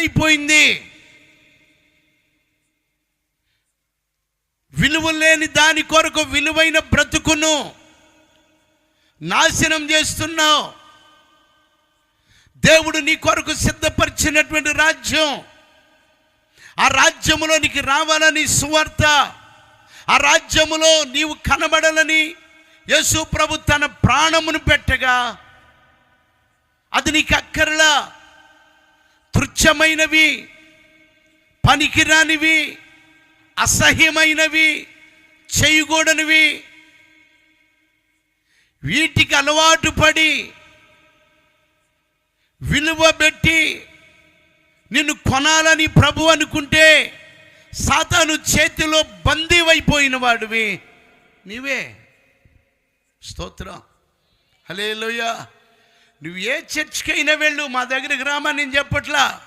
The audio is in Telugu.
అయిపోయింది. విలువ లేని దాని కొరకు విలువైన బ్రతుకును నాశనం చేస్తున్నావు. దేవుడు నీ కొరకు సిద్ధపరిచినటువంటి రాజ్యం. ఆ రాజ్యములో నీకు రావాలని సువార్త. ఆ రాజ్యములో నీవు కనబడాలని యేసు ప్రభు తన ప్రాణమును పెట్టగా అది నీకు అక్కర్లా. తుచ్చమైనవి పనికిరానివి అసహ్యమైనవి చేయకూడనివి. వీటికి అలవాటు పడి విలువ పెట్టి నిన్ను కొనాలని ప్రభు అనుకుంటే సాతాను చేతిలో బందీవైపోయిన వాడివి. నీవే. స్తోత్రం. హలే నువ్వు ఏ చర్చ్కైనా వెళ్ళు మా దగ్గరికి రామా నేను చెప్పట్లా.